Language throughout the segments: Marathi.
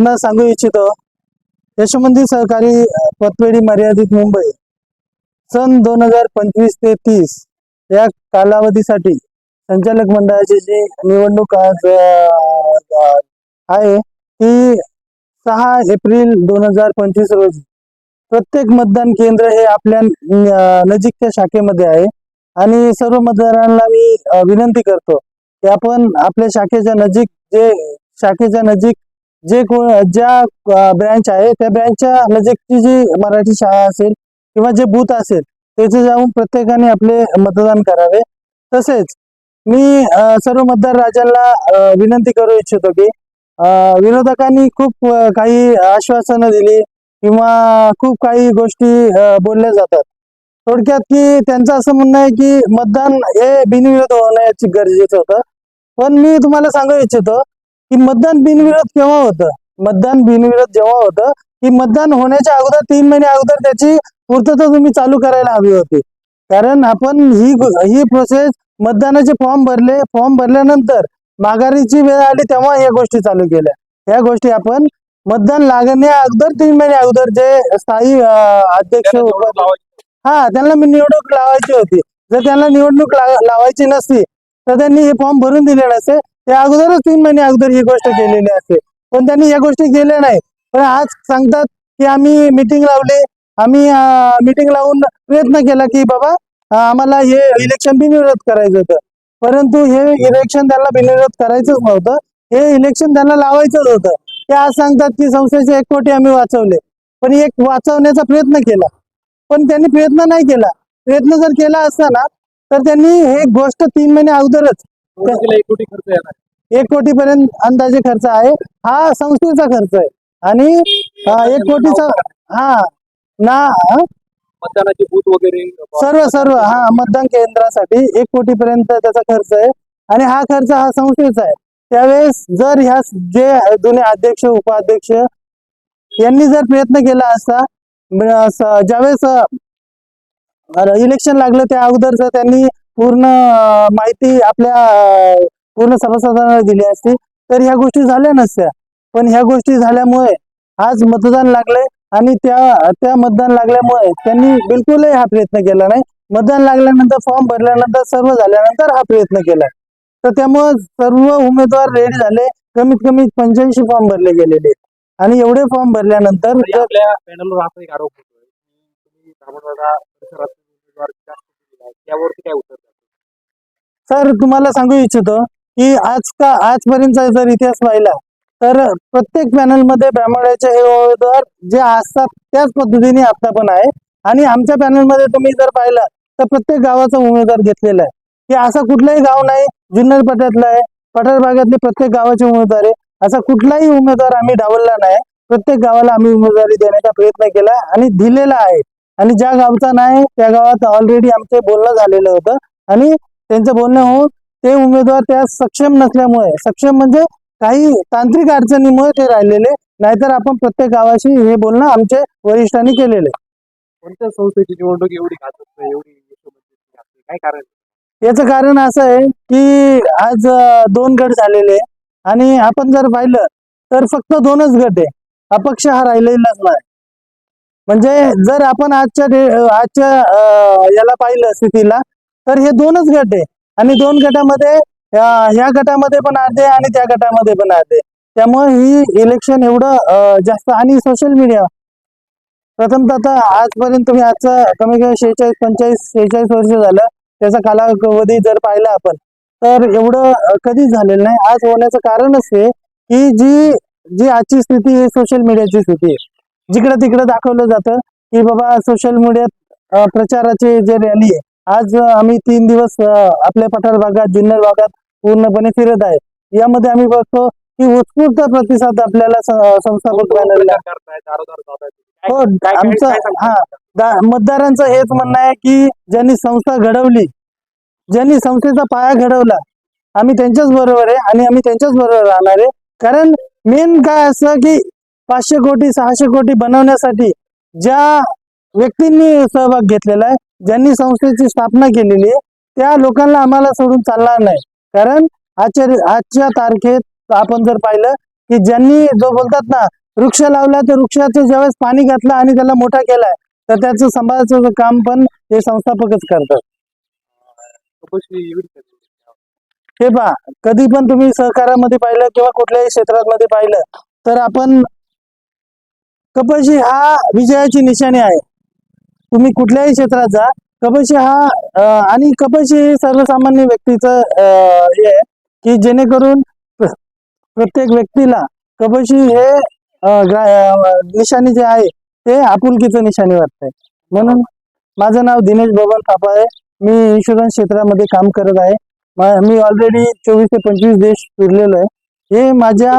आपणास सांगू इच्छितो यशवंती सहकारी पतपेढी मर्यादित मुंबई सन दोन हजार पंचवीस ते तीस या कालावधीसाठी संचालक मंडळाची जी निवडणूक आज आहे ती सहा एप्रिल दोन हजार पंचवीस रोजी. प्रत्येक मतदान केंद्र हे आपल्या नजीकच्या शाखेमध्ये आहे आणि सर्व मतदारांना मी विनंती करतो की आपण आपल्या शाखेच्या नजीक जे शाखेच्या नजीक जे कोण ज्या ब्रँच आहे त्या ब्रँचच्या नजीकची म्हणजे जी मराठी शाळा असेल किंवा जे बूथ असेल तेथे जाऊन प्रत्येकाने आपले मतदान करावे. तसेच मी सर्व मतदार राजांना विनंती करू इच्छितो की विरोधकांनी खूप काही आश्वासनं दिली किंवा खूप काही गोष्टी बोलल्या जातात. थोडक्यात की त्यांचं असं म्हणणं आहे की मतदान हे बिनविरोध होण्याची गरजेचं होतं. पण मी तुम्हाला सांगू इच्छितो की मतदान बिनविरोध केव्हा होतं? मतदान बिनविरोध जेव्हा होतं की मतदान होण्याच्या अगोदर तीन महिने अगोदर त्याची पूर्तता तुम्ही चालू करायला हवी होती. कारण आपण ही ही प्रोसेस मतदानाचे फॉर्म भरले फॉर्म भरल्यानंतर माघारीची वेळ आली तेव्हा या गोष्टी चालू केल्या. या गोष्टी आपण मतदान लागण्या अगोदर तीन महिने अगोदर जे स्थायी अध्यक्ष हा त्यांना मी निवडणूक लावायची होती. जर त्यांना निवडणूक लावायची नसती तर त्यांनी हे फॉर्म भरून दिले नसते. त्या अगोदरच तीन महिने अगोदर ही गोष्ट केलेली असते. पण त्यांनी या गोष्टी केल्या नाही. पण आज सांगतात की आम्ही मिटिंग लावली. आम्ही मिटिंग लावून प्रयत्न केला की बाबा आम्हाला हे इलेक्शन बिनविरोध करायचं होतं. परंतु हे इलेक्शन त्यांना बिनविरोध करायचंच नव्हतं. हे इलेक्शन त्यांना लावायचंच होतं. ते आज सांगतात की संस्थेचे एक कोटी आम्ही वाचवले. पण एक वाचवण्याचा प्रयत्न केला. पण त्यांनी प्रयत्न नाही केला. प्रयत्न जर केला असता ना तर त्यांनी हे गोष्ट तीन महिने अगोदरच एक कोटी खर्च येणार एक कोटी पर्यंत अंदाजे खर्च आहे. हा संस्थेचा खर्च आहे. आणि एक कोटीचा हा ना? मतदानाचे बूथ वगैरे सर्व सर्व हा मतदान केंद्रासाठी एक कोटी पर्यंत त्याचा खर्च आहे. आणि हा खर्च हा संस्थेचा आहे. त्यावेळेस जर ह्या जे जुने अध्यक्ष उपाध्यक्ष यांनी जर प्रयत्न केला असता ज्यावेळेस इलेक्शन लागलं त्या अगोदर जर त्यांनी पूर्ण माहिती आपल्या पूर्ण सभासदांना दिली असती. तर ह्या गोष्टी झाल्या नसत्या. पण ह्या गोष्टी झाल्यामुळे आज मतदान लागलंय आणि त्या त्या मतदान लागल्यामुळे त्यांनी बिलकुलही हा प्रयत्न केला नाही. मतदान लागल्यानंतर फॉर्म भरल्यानंतर सर्व झाल्यानंतर हा प्रयत्न केला. तर त्यामुळे सर्व उमेदवार रेडी झाले. कमीत कमी पंच्याऐंशी फॉर्म भरले गेलेले. आणि एवढे फॉर्म भरल्यानंतर आपल्या पॅनलवर असा एक आरोप होतोय. की तुम्ही त्यावरती काय उत्तर सर तुम्हाला सांगू इच्छितो की आज का आजपर्यंतचा जर इतिहास पाहिला तर प्रत्येक पॅनलमध्ये ब्राह्मणाचे हे उमेदवार जे असतात त्याच पद्धतीने आता पण आहे. आणि आमच्या पॅनलमध्ये तुम्ही जर पाहिलं तर प्रत्येक गावाचा उमेदवार घेतलेला आहे. की असा कुठलाही गाव नाही जुन्नर पट्ट्यातलं आहे. पठार भागातले प्रत्येक गावाचे उमेदवार आहे. असा कुठलाही उमेदवार आम्ही डावलला नाही. प्रत्येक गावाला आम्ही उमेदवारी देण्याचा प्रयत्न केला आणि दिलेला आहे. आणि ज्या गावचा नाही त्या गावात ऑलरेडी आमचे बोलणं झालेलं होतं. आणि त्यांचं बोलणं होऊन ते उमेदवार त्या सक्षम नसल्यामुळे सक्षम म्हणजे काही तांत्रिक अडचणीमुळे ते राहिलेले नाहीतर आपण प्रत्येक गावाशी हे बोलणं आमच्या वरिष्ठांनी केलेले. कोणत्या संस्थेची निवडणूक एवढी घातक एवढी? काय कारण? याचं कारण असं आहे की आज दोन गट झालेले. आणि आपण जर पाहिलं तर फक्त दोनच गट आहे. अपक्ष हा राहिलेलाच नाही. म्हणजे जर आपण आजच्या आजच्या याला पाहिलं स्थितीला तर हे दोनच गट आहे. आणि दोन गटामध्ये ह्या गटामध्ये पण अर्धे आणि त्या गटामध्ये पण अर्धे त्यामुळे ही इलेक्शन एवढं जास्त आणि सोशल मीडिया प्रथमतः आता आजपर्यंत तुम्ही आजचं कमी कमी शेहेचाळीस पंचेचाळीस शेहेचाळीस वर्ष झालं. त्याचा कालावधी जर पाहिला आपण तर एवढं कधीच झालेलं नाही. आज होण्याचं कारणच हे की जी जी आजची स्थिती ही सोशल मीडियाची स्थिती आहे. जिकडे तिकडं दाखवलं जातं की बाबा सोशल मीडियात प्रचाराची प्रचाराचे जे रॅली आहे आज आम्ही तीन दिवस आपल्या पठार भागात जुन्नर भागात पूर्णपणे फिरत आहे यामध्ये आम्ही बघतो की उत्स्फूर्त प्रतिसाद आपल्याला स- संस्थापक हो आमचं हा मतदारांचं हेच म्हणणं आहे की ज्यांनी संस्था घडवली ज्यांनी संस्थेचा पाया घडवला आम्ही त्यांच्याच बरोबर आहे आणि आम्ही त्यांच्याच बरोबर राहणार आहे. कारण मेन काय असं की पाचशे कोटी सहाशे कोटी बनवण्यासाठी ज्या व्यक्तींनी सहभाग घेतलेला आहे ज्यांनी संस्थेची स्थापना केलेली आहे त्या लोकांना आम्हाला सोडून चालणार नाही. कारण आजच्या आजच्या तारखेत आपण जर पाहिलं की ज्यांनी जो बोलतात ना वृक्ष लावला तर वृक्षाचं ज्यावेळेस पाणी घातलं आणि त्याला मोठा केलाय तर त्याचं सांभाळायचं काम पण हे संस्थापकच करतात. हे पहा कधी पण तुम्ही सहकारामध्ये पाहिलं किंवा कुठल्याही क्षेत्रामध्ये पाहिलं तर आपण कपशी हा विजयाची निशाणी आहे. तुम्ही कुठल्याही क्षेत्रात जा. कपशी हा आणि कपशी हे सर्वसामान्य व्यक्तीचं हे आहे की जेणेकरून प्रत्येक व्यक्तीला कपशी हे निशाणी जे आहे ते आपुलकीचं निशाणी वाटतंय. म्हणून माझं नाव दिनेश बबन थापा आहे. मी इन्शुरन्स क्षेत्रामध्ये काम करत आहे. मी ऑलरेडी चोवीस ते पंचवीस देश फिरलेलो आहे. हे माझ्या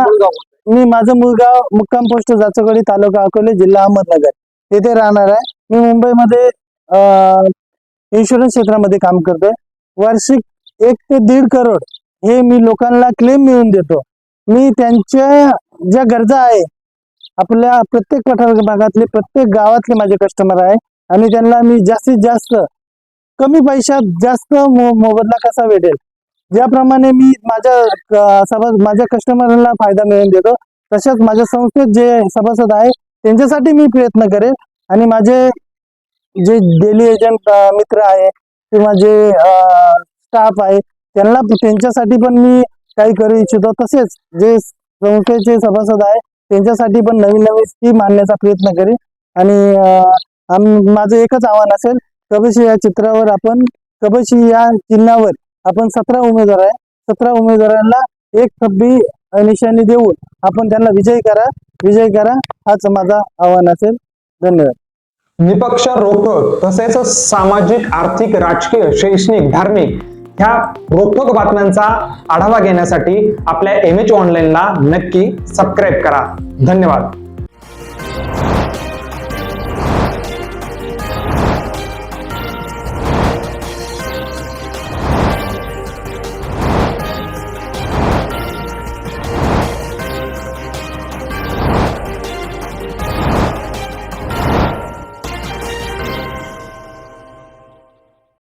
मी माझं मुलगा मुक्काम पोस्ट जाचकडी तालुका अकोले जिल्हा अहमदनगर. येथे राहणार आहे. मी मुंबईमध्ये इन्शुरन्स क्षेत्रामध्ये काम करतोय. वार्षिक एक ते दीड करोड हे मी लोकांना क्लेम मिळवून देतो. मी त्यांच्या ज्या गरजा आहे आपल्या प्रत्येक पठार भागातले प्रत्येक गावातले माझे कस्टमर आहे. आणि त्यांना मी जास्तीत जास्त कमी पैशात जास्त मो- मोबदला कसा भेटेल? ज्याप्रमाणे मी माझ्या सभा माझ्या कस्टमरला फायदा मिळवून देतो तसेच माझ्या संस्थेत जे सभासद आहे त्यांच्यासाठी मी प्रयत्न करेल आणि माझे जे डेली एजंट मित्र आहे किंवा जे स्टाफ आहे त्यांना त्यांच्यासाठी पण मी काही करू इच्छितो. तसेच जे संस्थेचे सभासद आहे त्यांच्यासाठी पण नवीन नवीन स्कीम आणण्याचा प्रयत्न करेल आणि माझं एकच आव्हान असेल कबशी या चित्रावर आपण कबशी या चिन्हावर आपण सतरा उमेदवार आहे. सतरा उमेदवारांना एक थब्बी निशाणी देऊन आपण त्यांना विजयी करा. विजय करा. हाच माझा आव्हान असेल. धन्यवाद. निपक्ष रोखोक तसेच सामाजिक आर्थिक राजकीय शैक्षणिक धार्मिक ह्या रोखोक बातम्यांचा आढावा घेण्यासाठी आपल्या एम एच ऑनलाईनला नक्की सबस्क्राईब करा. धन्यवाद.